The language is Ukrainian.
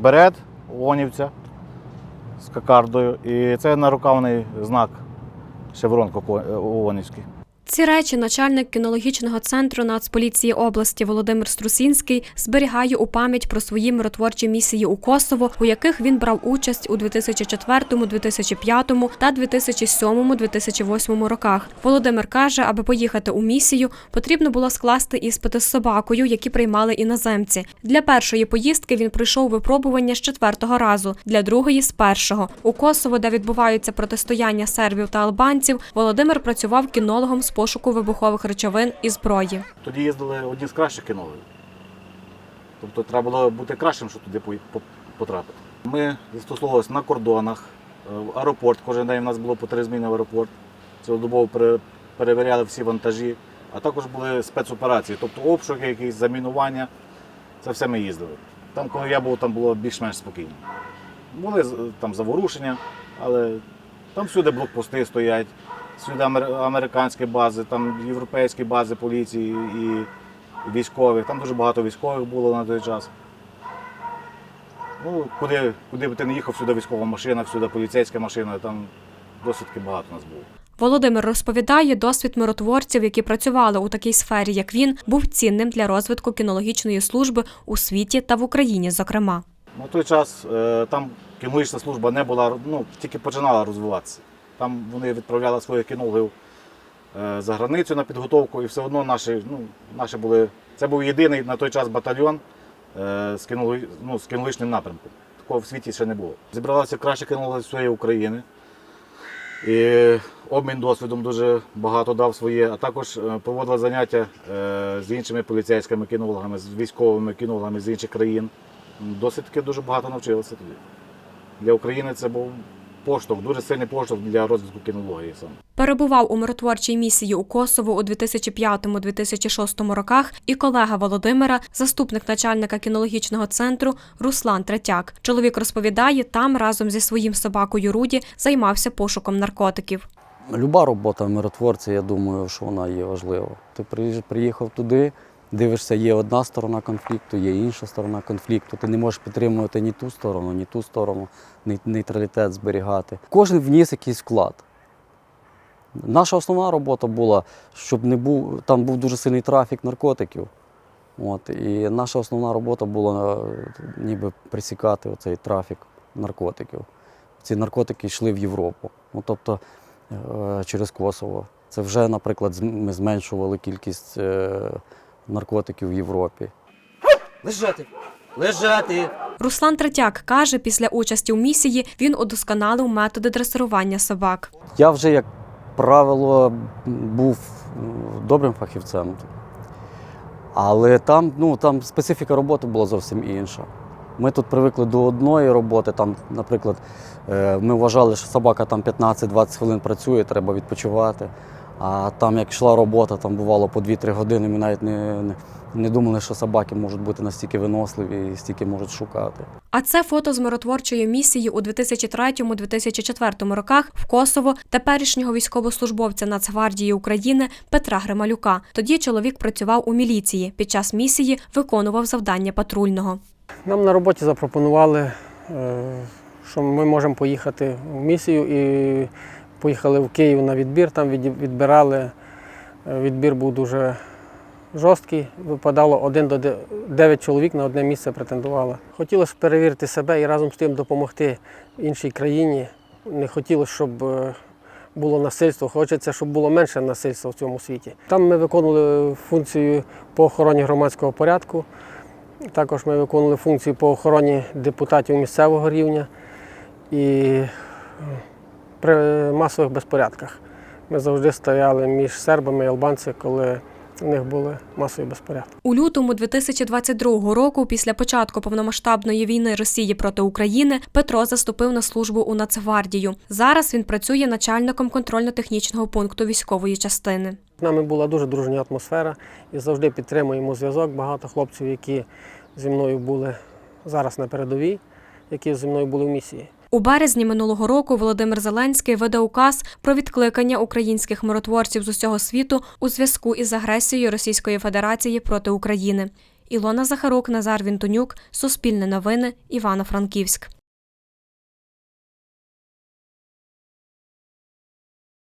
берет онівця з кокардою. І це нарукавний знак шеврон ООНівський. Ці речі начальник кінологічного центру Нацполіції області Володимир Струсінський зберігає у пам'ять про свої миротворчі місії у Косово, у яких він брав участь у 2004, 2005 та 2007, 2008 роках. Володимир каже, аби поїхати у місію, потрібно було скласти іспити з собакою, які приймали іноземці. Для першої поїздки він пройшов випробування з четвертого разу, для другої з першого. У Косово, де відбуваються протистояння сербів та албанців, Володимир працював кінологом з пошуку вибухових речовин і зброї. Тоді їздили одні з кращих кінологів. Тобто треба було бути кращим, щоб туди потрапити. Ми застосовувалися на кордонах, е, в аеропорт. Кожен день у нас було по три зміни в аеропорт. Цілодобово перевіряли всі вантажі, а також були спецоперації, тобто обшуки, якісь замінування. Це все ми їздили. Там, коли я був, там було більш-менш спокійно. Були там заворушення, але там всюди блокпости стоять, всюди американські бази, там європейські бази поліції і військових. Там дуже багато військових було на той час. Ну, куди, куди б ти не їхав, всюди військова машина, всюди поліцейська машина, там досить багато нас було. Володимир розповідає, досвід миротворців, які працювали у такій сфері, як він, був цінним для розвитку кінологічної служби у світі та в Україні, зокрема. На той час е, там кінологічна служба не була, ну, тільки починала розвиватися. Там вони відправляли своїх кінологів е, за границю на підготовку, і все одно наші, ну, наші були. Це був єдиний на той час батальйон е, з, ну, з кінологічним напрямком. Такого в світі ще не було. Зібралися кращі кінологи з всієї України. І обмін досвідом дуже багато дав своє, а також е, проводили заняття з іншими поліцейськими кінологами, з військовими кінологами з інших країн. Досить таки дуже багато навчилися тоді. Для України це був поштовх, дуже сильний поштовх для розвитку кінології саме. Перебував у миротворчій місії у Косово у 2005-2006 роках і колега Володимира, заступник начальника кінологічного центру Руслан Третяк. Чоловік розповідає, там разом зі своїм собакою Руді займався пошуком наркотиків. Люба робота миротворця, я думаю, що вона є важлива. Ти приїхав туди, дивишся, є одна сторона конфлікту, є інша сторона конфлікту. Ти не можеш підтримувати ні ту сторону, ні ту сторону, нейтралітет зберігати. Кожен вніс якийсь вклад. Наша основна робота була, щоб не був, там був дуже сильний трафік наркотиків. От, і наша основна робота була е, ніби присікати оцей трафік наркотиків. Ці наркотики йшли в Європу. Ну, тобто е, через Косово. Це вже, наприклад, ми зменшували кількість е, наркотиків в Європі. Лежати! Лежати! Руслан Третяк каже, після участі у місії він удосконалив методи дресирування собак. Я вже, як правило, був добрим фахівцем. Але там, ну, там специфіка роботи була зовсім інша. Ми тут привикли до одної роботи. Там, наприклад, е, ми вважали, що собака там 15-20 хвилин працює, треба відпочивати. А там, як йшла робота, там бувало по 2-3 години. Ми навіть не, не, не думали, що собаки можуть бути настільки виносливі і стільки можуть шукати. А це фото з миротворчої місії у 2003-2004 роках в Косово теперішнього військовослужбовця Нацгвардії України Петра Грималюка. Тоді чоловік працював у міліції. Під час місії виконував завдання патрульного. Нам на роботі запропонували, е, що ми можемо поїхати в місію і поїхали в Київ на відбір. Там відбирали. Е, Відбір був дуже жорсткий. Випадало один до де- дев'ять чоловік на одне місце претендувало. Хотілося перевірити себе і разом з тим допомогти іншій країні. Не хотілося, щоб е, було насильство. Хочеться, щоб було менше насильства в цьому світі. Там ми виконували функцію по охороні громадського порядку. Також ми виконували функцію по охороні депутатів місцевого рівня і при масових безпорядках. Ми завжди стояли між сербами і албанцями, коли в них були масові безпорядки. У лютому 2022 року, після початку повномасштабної війни Росії проти України, Петро заступив на службу у Нацгвардію. Зараз він працює начальником контрольно-технічного пункту військової частини. З нами була дуже дружня атмосфера і завжди підтримуємо зв'язок. Багато хлопців, які зі мною були зараз на передовій, які зі мною були в місії. У березні минулого року Володимир Зеленський видав указ про відкликання українських миротворців з усього світу у зв'язку із агресією Російської Федерації проти України. Ілона Захарук, Назар Вінтонюк, Суспільне новини, Івано-Франківськ.